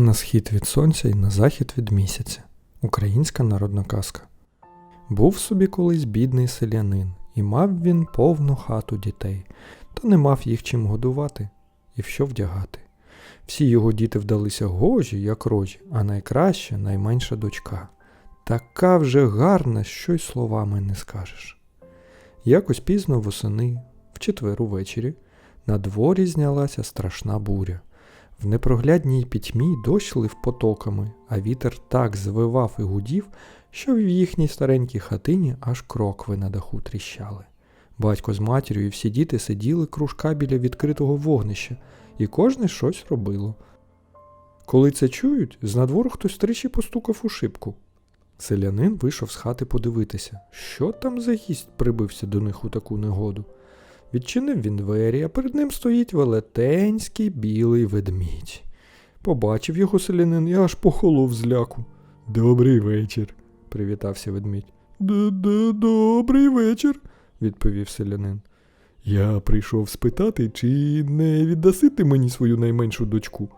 На схід від сонця і на захід від місяця. Українська народна казка. Був собі колись бідний селянин, і мав він повну хату дітей, та не мав їх чим годувати і в що вдягати. Всі його діти вдалися гожі, як рожі, а найкраща, найменша дочка. Така вже гарна, що й словами не скажеш. Якось пізно восени, в четвер увечері, на дворі знялася страшна буря. В непроглядній пітьмі дощ лив потоками, а вітер так звивав і гудів, що в їхній старенькій хатині аж крокви на даху тріщали. Батько з матір'ю і всі діти сиділи кружка біля відкритого вогнища, і кожне щось робило. Коли це чують, з хтось тричі постукав у шибку. Селянин вийшов з хати подивитися, що там за гість прибився до них у таку негоду. Відчинив він двері, а перед ним стоїть велетенський білий ведмідь. Побачив його селянин і аж похолов з ляку. Добрий вечір, привітався ведмідь. Добрий вечір, відповів селянин. Я прийшов спитати, чи не віддаси ти мені свою найменшу дочку,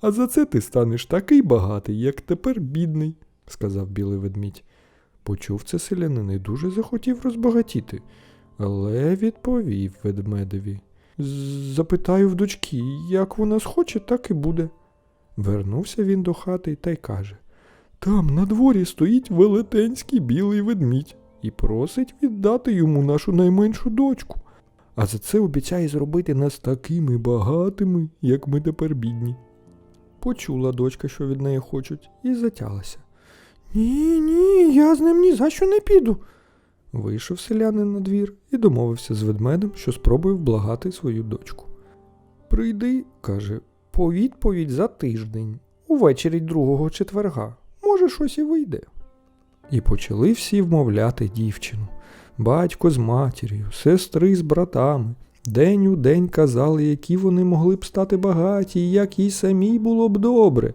а за це ти станеш такий багатий, як тепер бідний, сказав білий ведмідь. Почув це селянин і дуже захотів розбагатіти, але відповів ведмедеві. Запитаю в дочки, як вона схоче, так і буде. Вернувся він до хати та й каже Там на дворі стоїть велетенський білий ведмідь і просить віддати йому нашу найменшу дочку. А за це обіцяє зробити нас такими багатими, як ми тепер бідні. Почула дочка, що від неї хочуть, і затялася. Ні, ні, я з ним ні за що не піду. Вийшов селянин на двір і домовився з ведмедем, що спробує вблагати свою дочку. Прийди, каже, по відповідь за тиждень, увечері другого четверга. Може, щось і вийде. І почали всі вмовляти дівчину. Батько з матір'ю, сестри з братами. День у день казали, які вони могли б стати багаті, і як їй самій було б добре.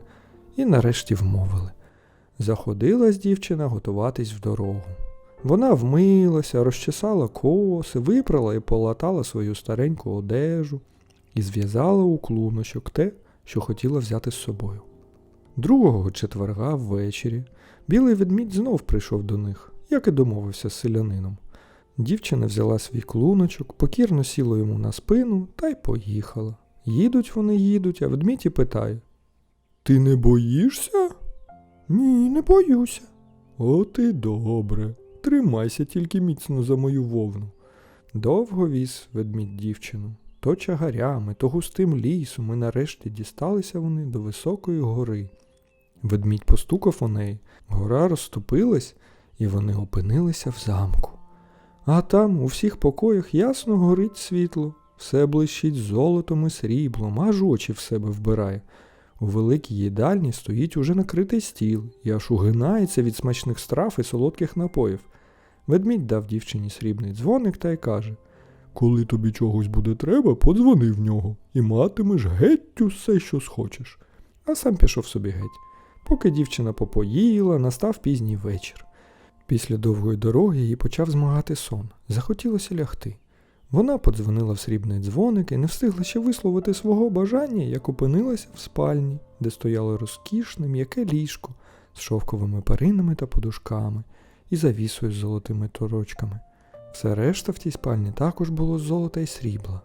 І нарешті вмовили. Заходилась дівчина готуватись в дорогу. Вона вмилася, розчесала коси, випрала і полатала свою стареньку одежу і зв'язала у клуночок те, що хотіла взяти з собою. Другого четверга ввечері білий ведмідь знов прийшов до них, як і домовився з селянином. Дівчина взяла свій клуночок, покірно сіла йому на спину та й поїхала. Їдуть вони їдуть, а ведмідь і питає Ти не боїшся? Ні, не боюся. От і добре. Тримайся тільки міцно за мою вовну. Довго віз ведмідь дівчину, то чагарями, то густим лісом, і нарешті дісталися вони до високої гори. Ведмідь постукав у неї, гора розступилась, і вони опинилися в замку. А там у всіх покоях ясно горить світло, все блищить золотом і сріблом, аж очі в себе вбирає. У великій їдальні стоїть уже накритий стіл і аж угинається від смачних страв і солодких напоїв. Ведмідь дав дівчині срібний дзвоник та й каже Коли тобі чогось буде треба, подзвони в нього і матимеш геть усе, що схочеш. А сам пішов собі геть. Поки дівчина попоїла, настав пізній вечір. Після довгої дороги їй почав змагати сон. Захотілося лягти. Вона подзвонила в срібний дзвоник і не встигла ще висловити свого бажання, як опинилася в спальні, де стояло розкішне м'яке ліжко з шовковими перинами та подушками і завісою з золотими торочками. Все решта в тій спальні також було з золота й срібла.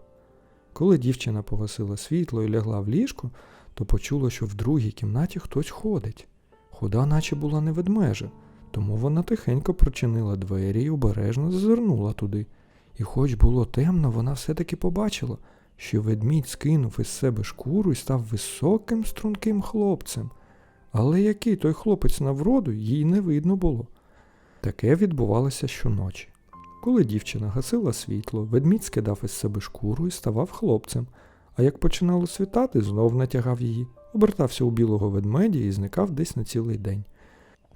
Коли дівчина погасила світло і лягла в ліжко, то почула, що в другій кімнаті хтось ходить. Хода, наче була не ведмежа, тому вона тихенько прочинила двері і обережно зазирнула туди. І хоч було темно, вона все-таки побачила, що ведмідь скинув із себе шкуру і став високим струнким хлопцем. Але який той хлопець на вроду, їй не видно було. Таке відбувалося щоночі. Коли дівчина гасила світло, ведмідь скидав із себе шкуру і ставав хлопцем, а як починало світати, знов натягав її, обертався у білого ведмедя і зникав десь на цілий день.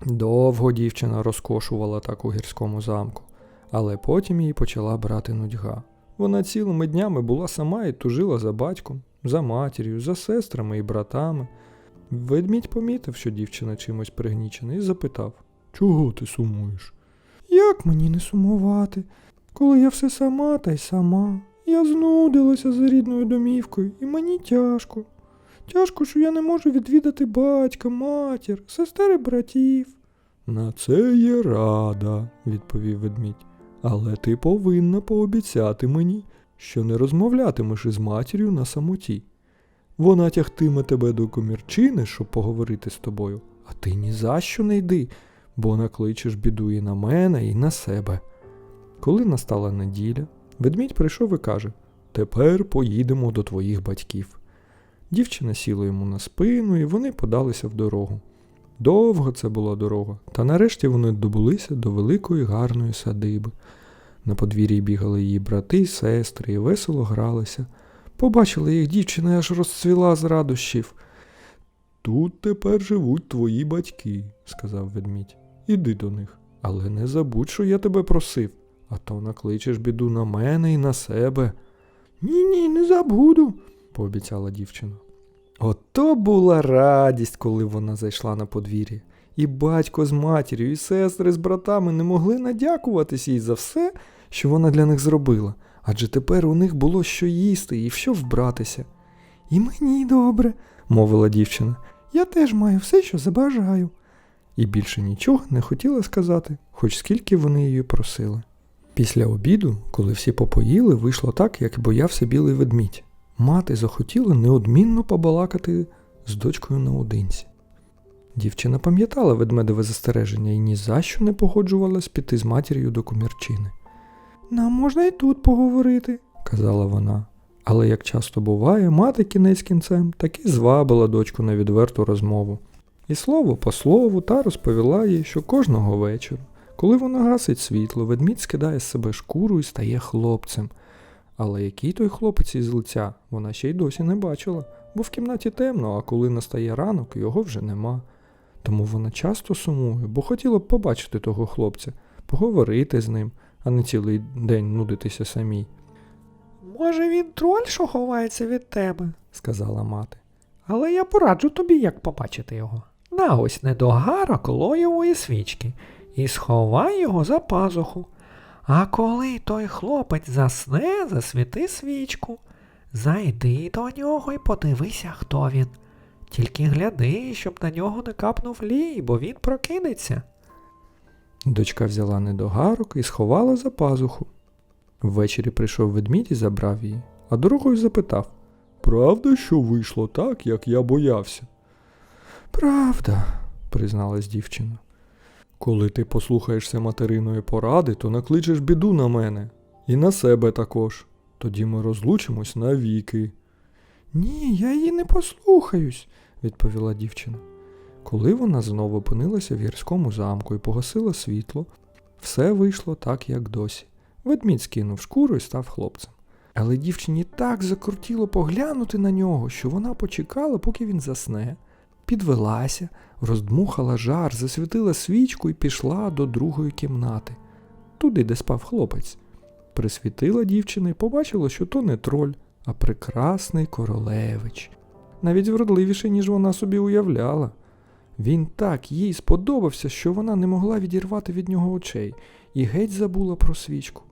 Довго дівчина розкошувала так у гірському замку, але потім її почала брати нудьга. Вона цілими днями була сама і тужила за батьком, за матір'ю, за сестрами і братами. Ведмідь помітив, що дівчина чимось пригнічена, і запитав Чого ти сумуєш? Як мені не сумувати, коли я все сама та й сама. Я знудилася за рідною домівкою, і мені тяжко. Тяжко, що я не можу відвідати батька, матір, сестер і братів. На це є рада, відповів ведмідь. Але ти повинна пообіцяти мені, що не розмовлятимеш із матір'ю на самоті. Вона тягтиме тебе до комірчини, щоб поговорити з тобою, а ти ні за що не йди, бо накличеш біду і на мене, і на себе. Коли настала неділя, ведмідь прийшов і каже: Тепер поїдемо до твоїх батьків. Дівчина сіла йому на спину, і вони подалися в дорогу. Довго це була дорога, та нарешті вони добулися до великої гарної садиби. На подвір'ї бігали її брати й сестри і весело гралися. Побачила їх дівчина аж розцвіла з радощів. Тут тепер живуть твої батьки, сказав ведмідь. Іди до них. Але не забудь, що я тебе просив, а то накличеш біду на мене і на себе. Ні, ні, не забуду, пообіцяла дівчина. Ото була радість, коли вона зайшла на подвір'я. І батько з матір'ю, і сестри з братами не могли надякуватись їй за все, що вона для них зробила, адже тепер у них було що їсти і що вбратися. І мені добре, мовила дівчина. Я теж маю все, що забажаю. І більше нічого не хотіла сказати, хоч скільки вони її просили. Після обіду, коли всі попоїли, вийшло так, як боявся білий ведмідь. Мати захотіла неодмінно побалакати з дочкою наодинці. Дівчина пам'ятала ведмедове застереження і ні за що не погоджувалась піти з матір'ю до комірчини. Нам можна і тут поговорити, казала вона. Але, як часто буває, мати кінець кінцем таки звабила дочку на відверту розмову. І слово по слову та розповіла їй, що кожного вечора, коли вона гасить світло, ведмідь скидає з себе шкуру і стає хлопцем. Але який той хлопець із лиця вона ще й досі не бачила, бо в кімнаті темно, а коли настає ранок, його вже нема. Тому вона часто сумує, бо хотіла б побачити того хлопця, поговорити з ним, а не цілий день нудитися самій. Може, він троль, що ховається від тебе, сказала мати. але я пораджу тобі, як побачити його. На ось недогара колоєвої свічки і сховай його за пазуху. А коли той хлопець засне, засвіти свічку. Зайди до нього і подивися, хто він. Тільки гляди, щоб на нього не капнув лій, бо він прокинеться. Дочка взяла недогарок і сховала за пазуху. Ввечері прийшов ведмідь і забрав її, а дорогою запитав Правда, що вийшло так, як я боявся? Правда, призналась дівчина. Коли ти послухаєшся материної поради, то накличеш біду на мене і на себе також. Тоді ми розлучимось навіки. Ні, я її не послухаюсь, відповіла дівчина. Коли вона знову опинилася в гірському замку і погасила світло, все вийшло так, як досі. Ведмідь скинув шкуру і став хлопцем. Але дівчині так закрутіло поглянути на нього, що вона почекала, поки він засне, підвелася, роздмухала жар, засвітила свічку і пішла до другої кімнати, туди, де спав хлопець. Присвітила дівчина і побачила, що то не троль, а прекрасний королевич. Навіть вродливіший, ніж вона собі уявляла. Він так їй сподобався, що вона не могла відірвати від нього очей і геть забула про свічку.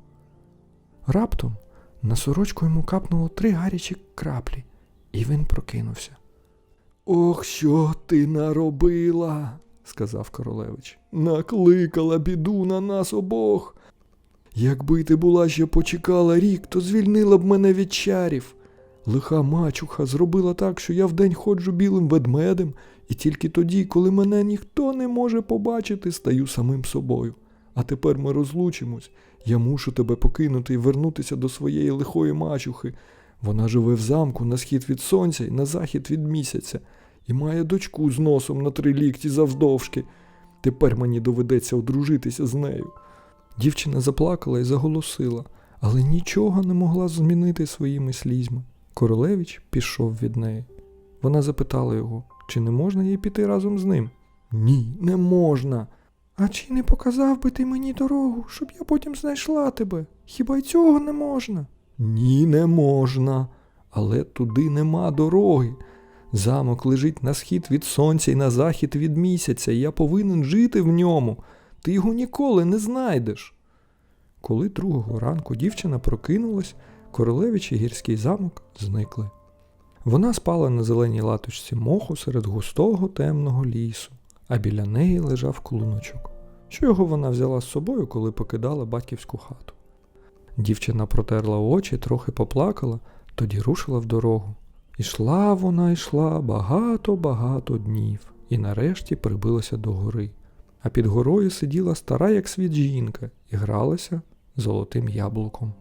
Раптом на сорочку йому капнуло три гарячі краплі, і він прокинувся. Ох, що ти наробила, сказав королевич. Накликала біду на нас обох. Якби ти була ще почекала рік, то звільнила б мене від чарів. Лиха мачуха зробила так, що я вдень ходжу білим ведмедем, і тільки тоді, коли мене ніхто не може побачити, стаю самим собою. А тепер ми розлучимось. Я мушу тебе покинути і вернутися до своєї лихої мачухи. Вона живе в замку на схід від сонця і на захід від місяця, і має дочку з носом на три лікті завдовжки. Тепер мені доведеться одружитися з нею. Дівчина заплакала і заголосила, але нічого не могла змінити своїми слізьми. Королевич пішов від неї. Вона запитала його, чи не можна їй піти разом з ним. Ні, не можна. А чи не показав би ти мені дорогу, щоб я потім знайшла тебе? Хіба й цього не можна? Ні, не можна. Але туди нема дороги. Замок лежить на схід від сонця і на захід від місяця, і я повинен жити в ньому. Ти його ніколи не знайдеш. Коли другого ранку дівчина прокинулась, королевич і гірський замок зникли. Вона спала на зеленій латочці моху серед густого темного лісу, а біля неї лежав клуночок, що його вона взяла з собою, коли покидала батьківську хату. Дівчина протерла очі, трохи поплакала, тоді рушила в дорогу. Ішла вона йшла багато-багато днів і нарешті прибилася до гори. А під горою сиділа стара, як світ жінка, і гралася золотим яблуком.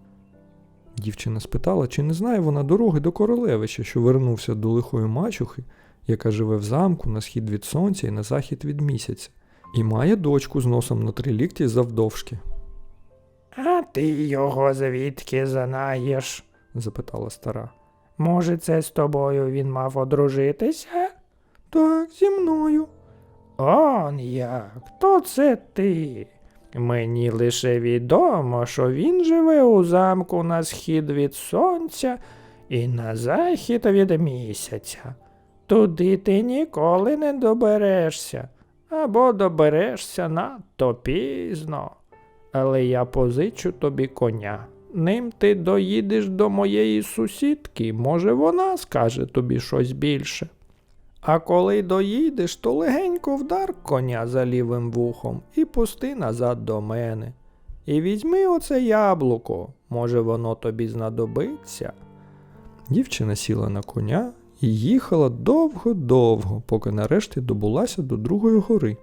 Дівчина спитала, чи не знає вона дороги до королевича, що вернувся до лихої мачухи, яка живе в замку на схід від сонця і на захід від місяця, і має дочку з носом на три лікті завдовжки, А ти його звідки знаєш? запитала стара. Може, це з тобою він мав одружитися? Так, зі мною. Он як, то це ти. Мені лише відомо, що він живе у замку на схід від сонця і на захід від місяця. Туди ти ніколи не доберешся, або доберешся надто пізно. Але я позичу тобі коня. Ним ти доїдеш до моєї сусідки, може, вона скаже тобі щось більше. А коли доїдеш, то легенько вдар коня за лівим вухом і пусти назад до мене. І візьми оце яблуко, може воно тобі знадобиться. Дівчина сіла на коня і їхала довго-довго, поки нарешті добулася до другої гори.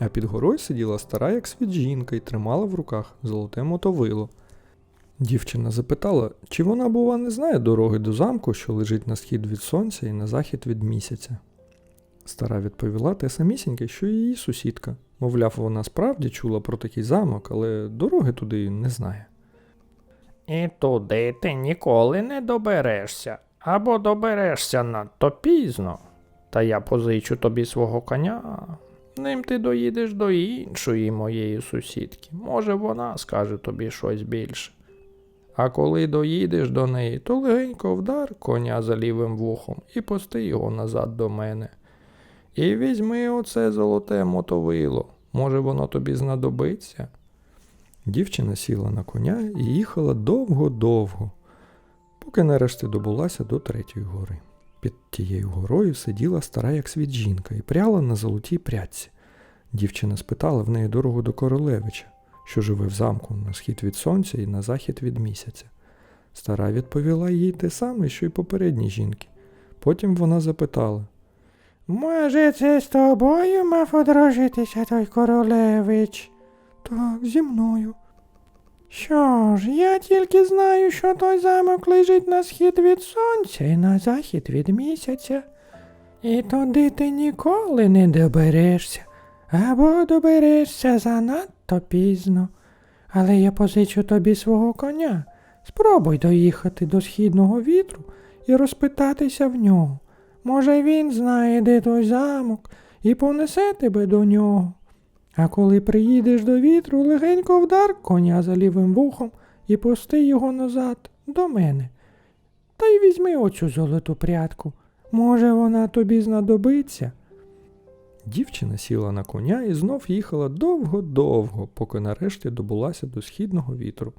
А під горою сиділа стара, як світ жінка, і тримала в руках золоте мотовило. Дівчина запитала, чи вона, бува, не знає дороги до замку, що лежить на схід від сонця і на захід від місяця. Стара відповіла те самісіньке, що і її сусідка. Мовляв, вона справді чула про такий замок, але дороги туди не знає. І туди ти ніколи не доберешся, або доберешся надто пізно. Та я позичу тобі свого коня. Ним ти доїдеш до іншої моєї сусідки. Може, вона скаже тобі щось більше. А коли доїдеш до неї, то легенько вдар коня за лівим вухом і пусти його назад до мене. І візьми оце золоте мотовило. Може, воно тобі знадобиться. Дівчина сіла на коня і їхала довго-довго, поки нарешті добулася до третьої гори. Під тією горою сиділа стара, як світ жінка, і пряла на золотій прядці. Дівчина спитала в неї дорогу до королевича, що живе в замку на схід від сонця і на захід від місяця. Стара відповіла їй те саме, що й попередні жінки. Потім вона запитала, Може, це з тобою мав одружитися той королевич? так, зі мною. Що ж, я тільки знаю, що той замок лежить на схід від сонця і на захід від місяця. І туди ти ніколи не доберешся, або доберешся занадто пізно. Але я позичу тобі свого коня. Спробуй доїхати до східного вітру і розпитатися в нього. Може, він знає, де той замок, і понесе тебе до нього. А коли приїдеш до вітру, легенько вдар коня за лівим вухом і пусти його назад до мене. Та й візьми оцю золоту прядку. Може, вона тобі знадобиться. Дівчина сіла на коня і знов їхала довго-довго, поки нарешті добулася до східного вітру.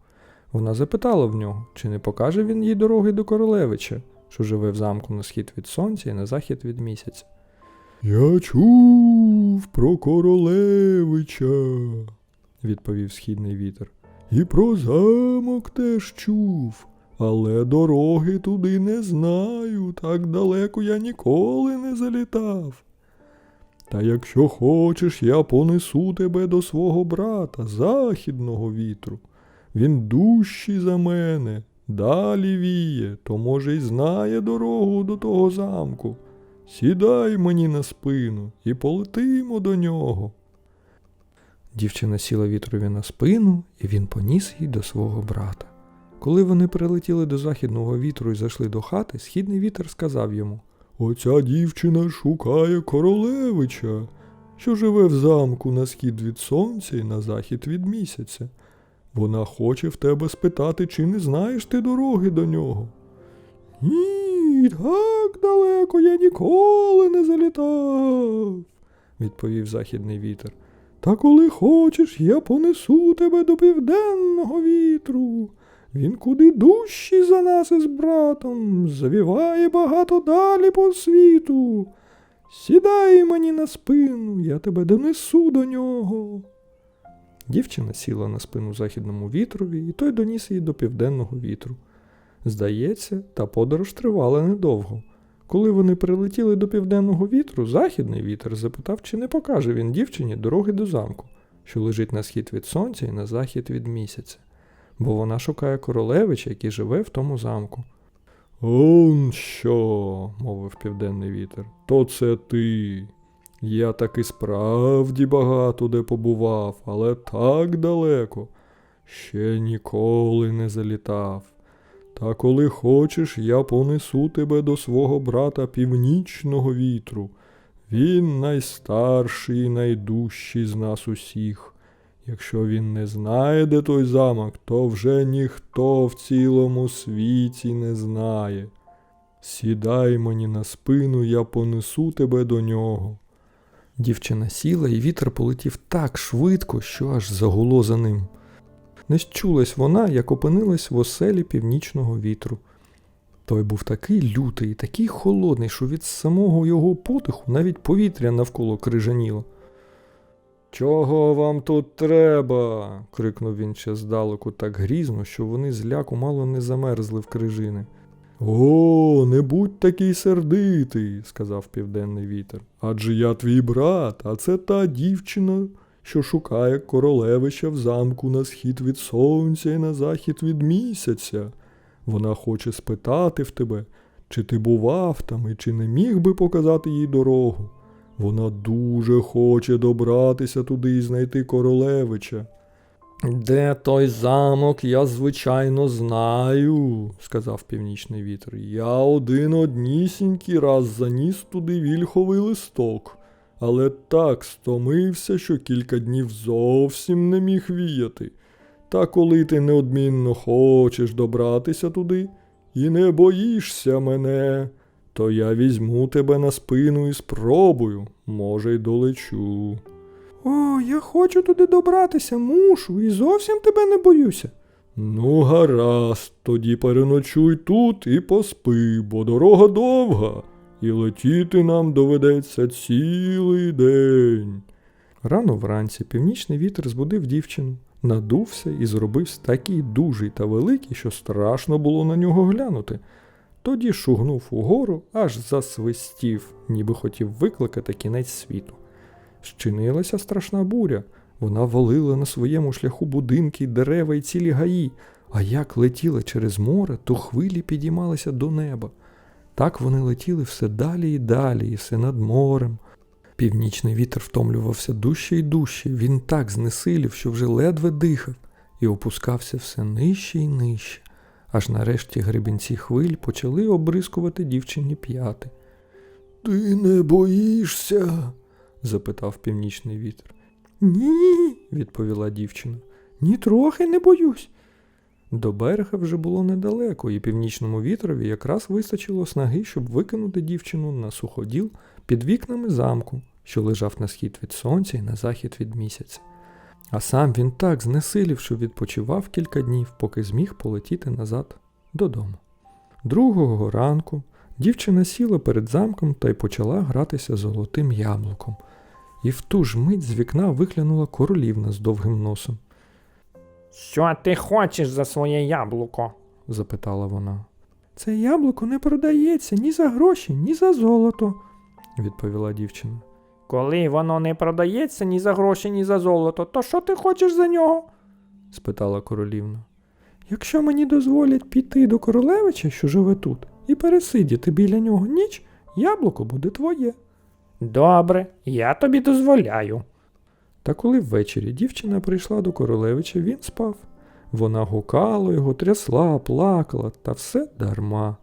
Вона запитала в нього, чи не покаже він їй дороги до королевича, що живе в замку на схід від сонця і на захід від місяця. Я чув про королевича, відповів східний вітер. І про замок теж чув, але дороги туди не знаю, так далеко я ніколи не залітав. Та якщо хочеш, я понесу тебе до свого брата, західного вітру. Він дужчий за мене, далі віє, то, може, й знає дорогу до того замку. Сідай мені на спину і полетимо до нього. Дівчина сіла вітрові на спину, і він поніс її до свого брата. Коли вони прилетіли до західного вітру і зайшли до хати, східний вітер сказав йому Оця дівчина шукає королевича, що живе в замку на схід від сонця і на захід від місяця. Вона хоче в тебе спитати, чи не знаєш ти дороги до нього. Ні, так далеко я ніколи не залітав, відповів західний вітер. Та коли хочеш, я понесу тебе до південного вітру. Він куди дужчий за нас із братом, завіває багато далі по світу. Сідай мені на спину, я тебе донесу до нього. Дівчина сіла на спину західному вітрові, і той доніс її до південного вітру. Здається, та подорож тривала недовго. Коли вони прилетіли до південного вітру, західний вітер запитав, чи не покаже він дівчині дороги до замку, що лежить на схід від сонця і на захід від місяця, бо вона шукає королевича, який живе в тому замку. Он що, мовив південний вітер, то це ти. Я таки справді багато де побував, але так далеко. Ще ніколи не залітав. Та коли хочеш, я понесу тебе до свого брата північного вітру. Він найстарший і найдужчий з нас усіх. Якщо він не знає, де той замок, то вже ніхто в цілому світі не знає. Сідай мені на спину, я понесу тебе до нього. Дівчина сіла, і вітер полетів так швидко, що аж загуло за ним. Не щулась вона, як опинилась в оселі північного вітру. Той був такий лютий такий холодний, що від самого його потиху навіть повітря навколо крижаніло. Чого вам тут треба? крикнув він ще здалеку так грізно, що вони з ляку мало не замерзли в крижини. О, не будь такий сердитий, сказав південний вітер. Адже я твій брат, а це та дівчина, що шукає королевича в замку на схід від сонця і на захід від місяця. Вона хоче спитати в тебе, чи ти бував там і чи не міг би показати їй дорогу. Вона дуже хоче добратися туди і знайти королевича. Де той замок, я звичайно знаю, сказав північний вітер. Я один однісінький раз заніс туди вільховий листок, але так стомився, що кілька днів зовсім не міг віяти. Та коли ти неодмінно хочеш добратися туди і не боїшся мене, то я візьму тебе на спину і спробую, може, й долечу. О, я хочу туди добратися, мушу, і зовсім тебе не боюся. Ну, гаразд, тоді переночуй тут і поспи, бо дорога довга, і летіти нам доведеться цілий день. Рано вранці північний вітер збудив дівчину, надувся і зробився такий дужий та великий, що страшно було на нього глянути. Тоді шугнув угору, аж засвистів, ніби хотів викликати кінець світу. Щинилася страшна буря. Вона валила на своєму шляху будинки, дерева і цілі гаї, а як летіла через море, то хвилі підіймалися до неба. Так вони летіли все далі і далі, і все над морем. Північний вітер втомлювався дужче і дужче, він так знесилів, що вже ледве дихав, і опускався все нижче і нижче, аж нарешті гребінці хвиль почали обрискувати дівчині п'яти. Ти не боїшся? запитав північний вітер. Ні, відповіла дівчина. Ні трохи не боюсь. До берега вже було недалеко, і північному вітрові якраз вистачило снаги, щоб викинути дівчину на суходіл під вікнами замку, що лежав на схід від сонця і на захід від місяця. А сам він так знесилів, що відпочивав кілька днів, поки зміг полетіти назад додому. Другого ранку дівчина сіла перед замком та й почала гратися золотим яблуком. І в ту ж мить з вікна виглянула королівна з довгим носом. Що ти хочеш за своє яблуко? запитала вона. Це яблуко не продається ні за гроші, ні за золото. відповіла дівчина. Коли воно не продається ні за гроші, ні за золото, то що ти хочеш за нього? спитала королівна. Якщо мені дозволять піти до королевича, що живе тут, і пересидіти біля нього ніч, яблуко буде твоє. Добре, я тобі дозволяю. Та коли ввечері дівчина прийшла до королевича, він спав. Вона гукала його, трясла, плакала, та все дарма.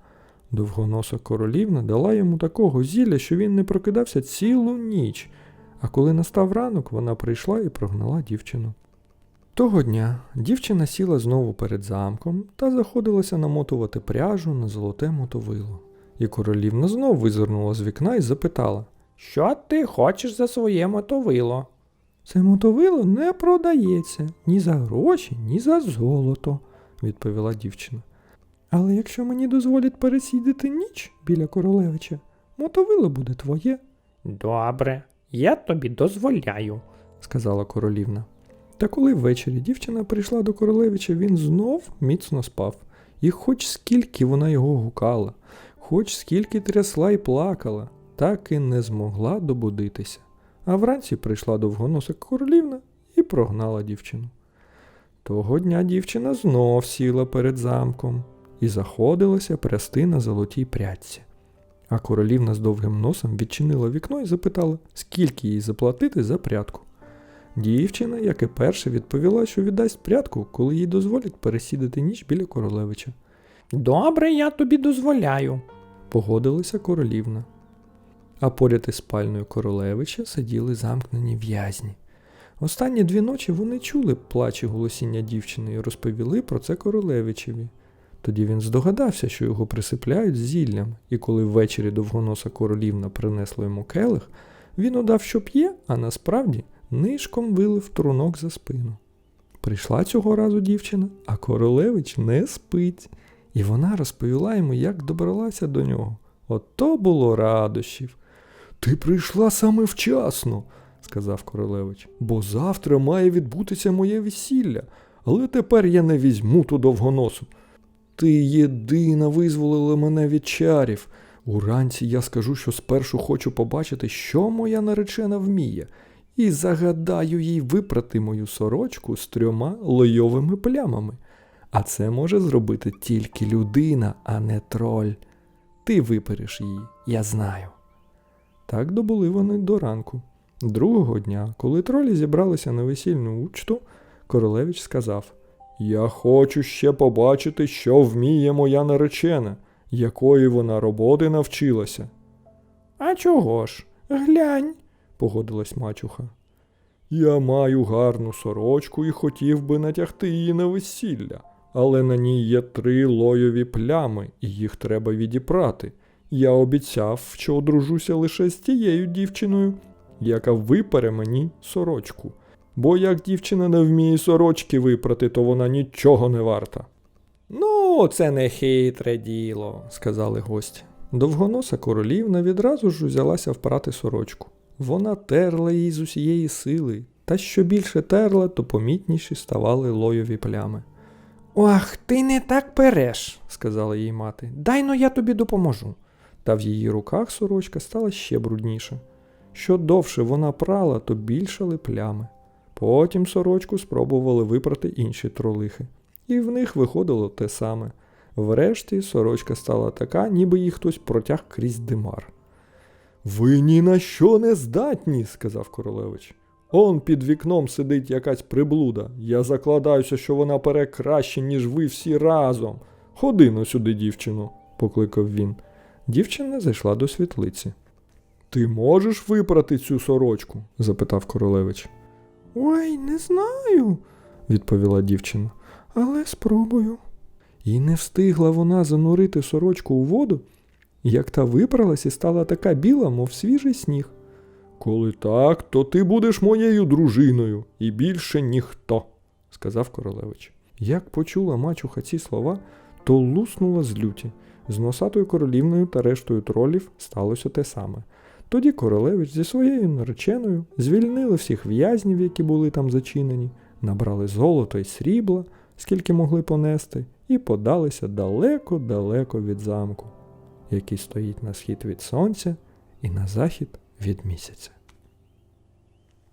Довгоноса королівна дала йому такого зілля, що він не прокидався цілу ніч, а коли настав ранок, вона прийшла і прогнала дівчину. Того дня дівчина сіла знову перед замком та заходилася намотувати пряжу на золоте мотовило. І королівна знов визирнула з вікна і запитала Що ти хочеш за своє мотовило? Це мотовило не продається ні за гроші, ні за золото, відповіла дівчина. Але якщо мені дозволять пересідати ніч біля королевича, мотовило буде твоє, Добре, я тобі дозволяю. сказала королівна. Та коли ввечері дівчина прийшла до королевича, він знов міцно спав. І хоч скільки вона його гукала, хоч скільки трясла і плакала, так і не змогла добудитися. А вранці прийшла довгоноса королівна і прогнала дівчину. Того дня дівчина знов сіла перед замком і заходилася прясти на золотій прядці. А королівна з довгим носом відчинила вікно і запитала, скільки їй заплатити за прядку. Дівчина, як і перша, відповіла, що віддасть прядку, коли їй дозволять пересідати ніч біля королевича. Добре, я тобі дозволяю. Погодилася королівна. А поряд із спальною королевича сиділи замкнені в'язні. Останні дві ночі вони чули плач і голосіння дівчини і розповіли про це королевичеві. Тоді він здогадався, що його присипляють зіллям, і коли ввечері довгоноса королівна принесла йому келих, він удав, що п'є, а насправді нишком вилив трунок за спину. Прийшла цього разу дівчина, а королевич не спить. І вона розповіла йому, як добралася до нього. Ото було радощів. Ти прийшла саме вчасно, сказав королевич, бо завтра має відбутися моє весілля, але тепер я не візьму ту довгоносу. Ти єдина визволила мене від чарів. Уранці я скажу, що спершу хочу побачити, що моя наречена вміє, і загадаю їй випрати мою сорочку з трьома лойовими плямами. А це може зробити тільки людина, а не троль. Ти випереш її, я знаю. Так добули вони до ранку. Другого дня, коли тролі зібралися на весільну учту, королевич сказав: Я хочу ще побачити, що вміє моя наречена, якої вона роботи навчилася. А чого ж? Глянь. погодилась мачуха. Я маю гарну сорочку і хотів би натягти її на весілля, але на ній є три лойові плями, і їх треба відіпрати. Я обіцяв, що одружуся лише з тією дівчиною, яка випере мені сорочку. Бо як дівчина не вміє сорочки випрати, то вона нічого не варта. Ну, це не хитре діло, сказали гості. Довгоноса королівна відразу ж узялася впрати сорочку. Вона терла її з усієї сили, та що більше терла, то помітніші ставали лойові плями. Ох, ти не так переш. сказала їй мати. Дай но я тобі допоможу. Та в її руках сорочка стала ще брудніша. Що довше вона прала, то більшали плями. Потім сорочку спробували випрати інші тролихи, і в них виходило те саме. Врешті сорочка стала така, ніби її хтось протяг крізь димар. Ви ні на що не здатні, сказав королевич. Он під вікном сидить якась приблуда. Я закладаюся, що вона пере краще, ніж ви всі разом. Ходи но сюди, дівчину, покликав він. Дівчина зайшла до світлиці. Ти можеш випрати цю сорочку? запитав королевич. Ой, не знаю, відповіла дівчина, але спробую. І не встигла вона занурити сорочку у воду, як та випралась і стала така біла, мов свіжий сніг. Коли так, то ти будеш моєю дружиною і більше ніхто, сказав королевич. Як почула мачуха ці слова, то луснула з люті. З носатою королівною та рештою тролів сталося те саме. Тоді королевич зі своєю нареченою звільнили всіх в'язнів, які були там зачинені, набрали золото й срібла, скільки могли понести, і подалися далеко-далеко від замку, який стоїть на схід від сонця і на захід від місяця.